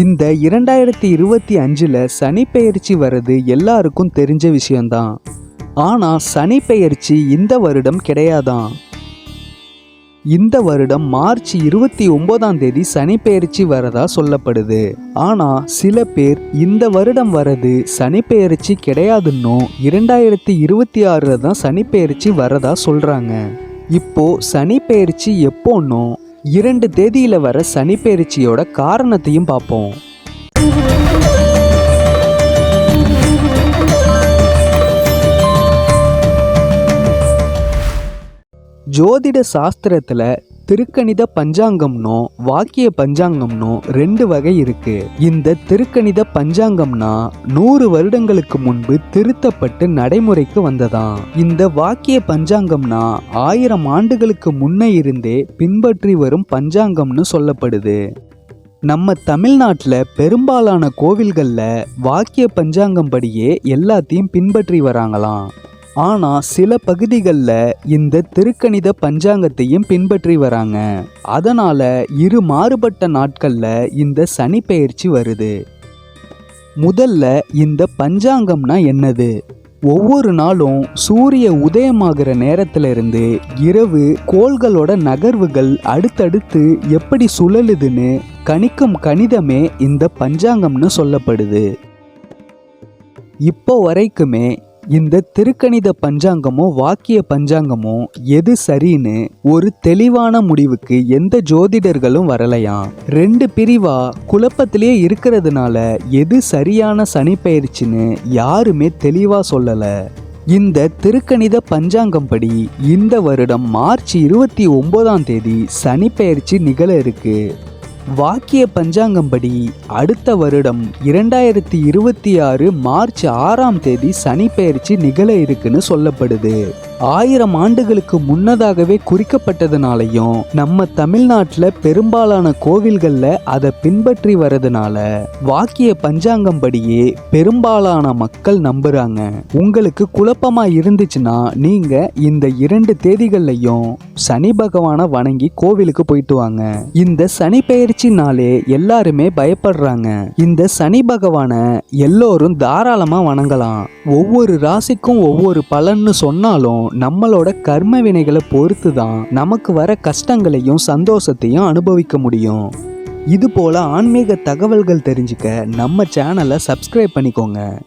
இந்த இரண்டாயிரத்தி இருபத்தி அஞ்சில் சனிப்பெயர்ச்சி வர்றது எல்லாருக்கும் தெரிஞ்ச விஷயம்தான். ஆனால் சனிப்பெயர்ச்சி இந்த வருடம் கிடையாதான். இந்த வருடம் மார்ச் இருபத்தி ஒன்பதாம் தேதி சனிப்பெயர்ச்சி வரதா சொல்லப்படுது. ஆனால் சில பேர் இந்த வருடம் வரது சனிப்பெயர்ச்சி கிடையாதுன்னும் இரண்டாயிரத்தி இருபத்தி ஆறில் தான் சனிப்பெயர்ச்சி வரதா சொல்கிறாங்க இப்போ சனிப்பெயர்ச்சி எப்போன்னும் இரண்டு தேதியில் வர சனிப்பெயர்ச்சியோட காரணத்தையும் பார்ப்போம். ஜோதிட சாஸ்திரத்தில் திருக்கணித பஞ்சாங்கம்னோ வாக்கிய பஞ்சாங்கம்னோ ரெண்டு வகை இருக்கு. இந்த திருக்கணித பஞ்சாங்கம்னா நூறு வருடங்களுக்கு முன்பு திருத்தப்பட்டு நடைமுறைக்கு வந்ததாம். இந்த வாக்கிய பஞ்சாங்கம்னா ஆயிரம் ஆண்டுகளுக்கு முன்ன இருந்தே பின்பற்றி வரும் பஞ்சாங்கம்னு சொல்லப்படுது. நம்ம தமிழ்நாட்டில் பெரும்பாலான கோவில்களில் வாக்கிய பஞ்சாங்கம் படியே எல்லாத்தையும் பின்பற்றி வராங்களாம். ஆனால் சில பகுதிகளில் இந்த திருக்கணித பஞ்சாங்கத்தையும் பின்பற்றி வராங்க. அதனால் இரு மாறுபட்ட நாட்களில் இந்த சனி பெயர்ச்சி வருது. முதல்ல இந்த பஞ்சாங்கம்னா என்னது? ஒவ்வொரு நாளும் சூரிய உதயமாகிற நேரத்திலிருந்து இரவு கோள்களோட நகர்வுகள் அடுத்தடுத்து எப்படி சுழலுதுன்னு கணிக்கும் கணிதமே இந்த பஞ்சாங்கம்னு சொல்லப்படுது. இப்போ வரைக்குமே இந்த திருக்கணித பஞ்சாங்கமோ வாக்கிய பஞ்சாங்கமோ எது சரின்னு ஒரு தெளிவான முடிவுக்கு எந்த ஜோதிடர்களும் வரலையாம் ரெண்டு பிரிவா குழப்பத்திலே இருக்கிறதுனால எது சரியான சனி பயிற்சின்னு யாருமே தெளிவா சொல்லல. இந்த திருக்கணித பஞ்சாங்கம் படி இந்த வருடம் மார்ச் இருபத்தி ஒன்பதாம் தேதி சனி பெயர்ச்சி நிகழ இருக்கு. வாக்கிய பஞ்சாங்கம்படி அடுத்த வருடம் இரண்டாயிரத்தி இருபத்தி ஆறு மார்ச் ஆறாம் தேதி சனி பெயர்ச்சி நிகழ இருக்குன்னு சொல்லப்படுது. ஆயிரம் ஆண்டுகளுக்கு முன்னதாகவே குறிக்கப்பட்டதுனாலையும் நம்ம தமிழ்நாட்டில் பெரும்பாலான கோவில்களில் அதை பின்பற்றி வரதுனால வாக்கிய பஞ்சாங்கம் படியே பெரும்பாலான மக்கள் நம்புறாங்க. உங்களுக்கு குழப்பமா இருந்துச்சுன்னா நீங்க இந்த இரண்டு தேதிகள்லையும் சனி பகவானை வணங்கி கோவிலுக்கு போயிட்டு வாங்க. இந்த சனி பெயர்ச்சினாலே எல்லாருமே பயப்படுறாங்க. இந்த சனி பகவானை எல்லோரும் தாராளமா வணங்கலாம். ஒவ்வொரு ராசிக்கும் ஒவ்வொரு பலன்னு சொன்னாலும் நம்மளோட கர்ம வினைகளை பொறுத்து தான் நமக்கு வர கஷ்டங்களையும் சந்தோஷத்தையும் அனுபவிக்க முடியும். இது போல ஆன்மீக தகவல்கள் தெரிஞ்சுக்க நம்ம சேனலை சப்ஸ்கிரைப் பண்ணிக்கோங்க.